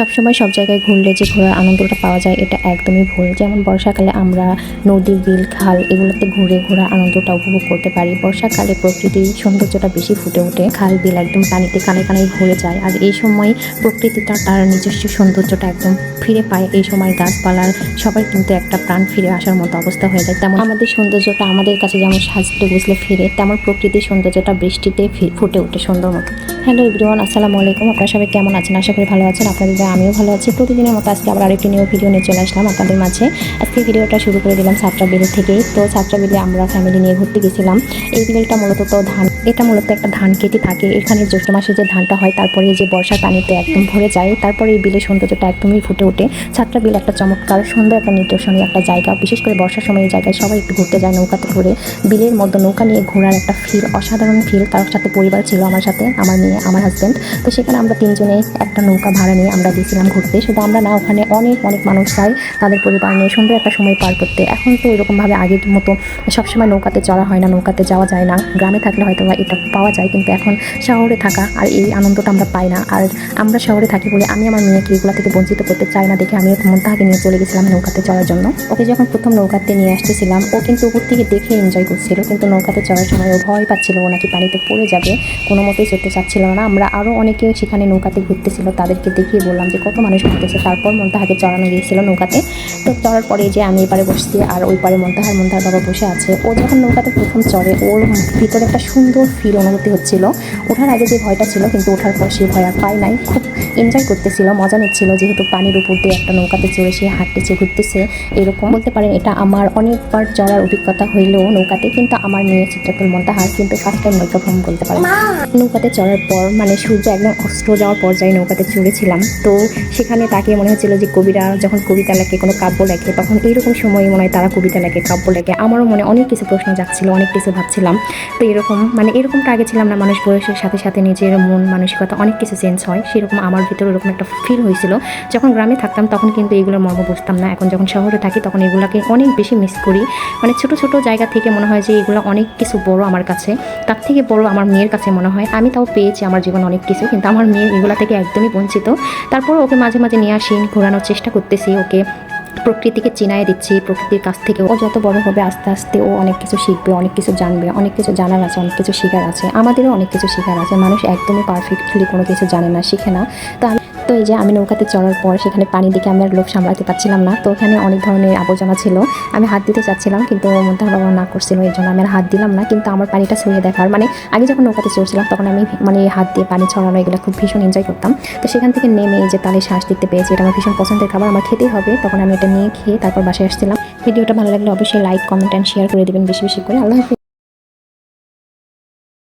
সবসময় সব জায়গায় ঘুরলে যে ঘোরার আনন্দটা পাওয়া যায়, এটা একদমই ভুল। যেমন বর্ষাকালে আমরা নদী, বিল, খাল এগুলোতে ঘুরে ঘোরার আনন্দটা উপভোগ করতে পারি। বর্ষাকালে প্রকৃতির সৌন্দর্যটা বেশি ফুটে ওঠে। খাল, বিল একদম পানিতে কানে কানে ভরে যায়। আর এই সময় প্রকৃতিটা, তার নিজস্ব সৌন্দর্যটা একদম ফিরে পায়। এই সময় গাছপালার সবাই কিন্তু একটা প্রাণ ফিরে আসার মতো অবস্থা হয়ে যায়। তেমন আমাদের সৌন্দর্যটা আমাদের কাছে যেমন সাজতে বুঝলে ফিরে, তেমন প্রকৃতির সৌন্দর্যটা বৃষ্টিতে ফুটে ওঠে সুন্দর মতো। হ্যালো এভরিওয়ান, আসসালামু আলাইকুম। আপনারা সবাই কেমন আছেন? আশা করি ভালো আছেন। আপনাদের আমিও ভালো আছি। প্রতিদিনের মতো আজকে আবার আরেকটি নিউ ভিডিও নিয়ে চলে আসলাম আপনাদের মাঝে। আজকে ভিডিওটা শুরু করে দিলাম সাতটা বিল থেকে তো সাতটা বিলে আমরা ফ্যামিলি নিয়ে ঘুরতে গেছিলাম। এই বিলটা মূলত তো ধান এটা মূলত একটা ধান কেটে থাকে। এখানে জ্যৈষ্ঠ মাসে যে ধানটা হয়, তারপরে যে বর্ষার পানিতে একদম ভরে যায়, তারপরে এই বিলের সৌন্দর্যটা একদমই ফুটে ওঠে। সাতটা বিল একটা চমৎকার, সুন্দর একটা নিদর্শনীয় একটা জায়গা। বিশেষ করে বর্ষার সময় এই জায়গায় সবাই একটু ঘুরতে যায় নৌকাতে ঘুরে বিলের মধ্যে নৌকা নিয়ে ঘোরার একটা ফিল অসাধারণ ফিল তার সাথে পরিবার ছিল আমার সাথে, আমার মেয়ে, আমার হাজব্যান্ড তো সেখানে আমরা তিনজনে একটা নৌকা ভাড়া নিয়ে আমরা গেছিলাম ঘুরতে। শুধু আমরা না, ওখানে অনেক অনেক মানুষ যায়। তাদের পরিবার নিয়ে সুন্দর একটা সময় পার করতে। এখন তো ওইরকমভাবে আগের মতো সবসময় নৌকাতে চড়া হয় না, নৌকাতে যাওয়া যায় না। গ্রামে থাকলে হয়তো বা এটা পাওয়া যায়, কিন্তু এখন শহরে থাকা আর এই আনন্দটা আমরা পাই না। আর আমরা শহরে থাকি বলে আমি আমার মেয়েকে এগুলো থেকে বঞ্চিত করতে চাই না দেখে আমি মন্তাহাকে নিয়ে চলে গেছিলাম নৌকাতে চড়ার জন্য। ওকে যখন প্রথম নৌকাতে নিয়ে আসতেছিলাম, ও কিন্তু উপর থেকে দেখে এনজয় করছিল, কিন্তু নৌকাতে চড়ার সময় ও ভয় পাচ্ছিল, ও নাকি পানিতে পড়ে যাবে, কোনো মতেই চড়তে চাচ্ছিল না। আমরা আরও অনেকে সেখানে নৌকাতে ঘুরতেছিল, তাদেরকে দেখিয়ে বললাম যে কত মানুষ ঘুরতেছে। তারপর মন্তাহাকে চড়ানো গিয়েছিল নৌকাতে। তো চড়ার পরে যে আমি এপারে বসছি আর ওই পারে মন্তাহার মন্তাহার বাবা বসে আছে, ও যখন নৌকাতে প্রথম চড়ে, ওর ভিতরে একটা সুন্দর ফিল অনুভূতি হচ্ছিল। ওঠার আগে যে ভয়টা ছিল, কিন্তু ওঠার পর সে ভয় আর পায় নাই। খুব এনজয় করতেছিল, মজা নিচ্ছিল, যেহেতু পানির উপর দিয়ে একটা নৌকাতে চড়ে সে হাঁটতেছে, ঘুরতেছে, এরকম। বলতে পারেন এটা আমার অনেকবার চড়ার অভিজ্ঞতা হইলেও নৌকাতে, কিন্তু আমার মেয়ে চিত্রাতুল মন্তাহার, কিন্তু ফার্স্ট টাইম নৌকা ভ্রমণ বলতে পারে নৌকাতে চড়ার পর মানে সূর্য একদম অস্ত যাওয়ার পর্যায়ে নৌকাতে চড়েছিলাম। তো সেখানে তাকে মনে হচ্ছিল যে কবিরা যখন কবিতা লেখে, কোনো কাব্য লেখে, তখন এইরকম সময় মনে হয় তারা কবিতা লেখে, কাব্য লেখে। আমারও মনে অনেক কিছু প্রশ্ন যাচ্ছিল অনেক কিছু ভাবছিলাম। তো এরকম মানে এরকমটা আগে ছিলাম না, মানুষ বয়সের সাথে সাথে নিজের মন, মানসিকতা অনেক কিছু চেঞ্জ হয়। সেরকম আমার ভিতরে এরকম একটা ফিল হয়েছিল। যখন গ্রামে থাকতাম তখন কিন্তু এগুলোর মর্ম বুঝতাম না। এখন যখন শহরে থাকি তখন এগুলোকে অনেক বেশি মিস করি। মানে ছোট ছোট জায়গা থেকে মনে হয় যে এগুলো অনেক কিছু বড় আমার কাছে। তার থেকে বড় আমার মেয়ের কাছে মনে হয়। আমি তাও পেয়েছি আমার জীবনে অনেক কিছু, কিন্তু আমার মেয়ে এগুলো থেকে একদমই বঞ্চিত। তারপর ওকে মাঝে মাঝে নিয়ে আসি, ঘোরানোর চেষ্টা করতেছি ওকে। প্রকৃতিকে চিনাই দিচ্ছি, প্রকৃতির কাছ থেকে ও যত বড় হবে, আস্তে আস্তে ও অনেক কিছু শিখবে, অনেক কিছু জানবে, অনেক কিছু জানার আছে, অনেক কিছু শেখার আছে। আমাদেরও অনেক কিছু শেখার আছে। মানুষ একদমই পারফেক্টলি কোনো কিছু জানে না, শিখে না। তো আমি তো এই যে আমি নৌকাতে চড়ার পর সেখানে পানি দেখে আমি আর লোভ সামলাতে পারছিলাম না। তো ওখানে অনেক ধরনের আবর্জনা ছিল। আমি হাত দিতে চাচ্ছিলাম, কিন্তু মন্তার বাবা না করছিল, এই জন্য আমি আর হাত দিলাম না। কিন্তু আমার পানিটা ছড়িয়ে দেখার মানে আগে যখন নৌকাতে চড়ছিলাম, তখন আমি মানে হাত দিয়ে পানি ছড়ানো, এগুলো খুব ভীষণ এনজয় করতাম। তো সেখান থেকে নেমে এই যে তালে শ্বাস দিতে পেয়েছি এটা আমার ভীষণ পছন্দের খাবার। আমার খেতেই হবে, তখন আমি এটা নিয়ে খেয়ে তারপর বাসায় আসছিলাম। ভিডিওটা ভালো লাগলে অবশ্যই লাইক কমেন্ট অ্যান্ড শেয়ার করে দেবেন বেশি বেশি করে। আল্লাহ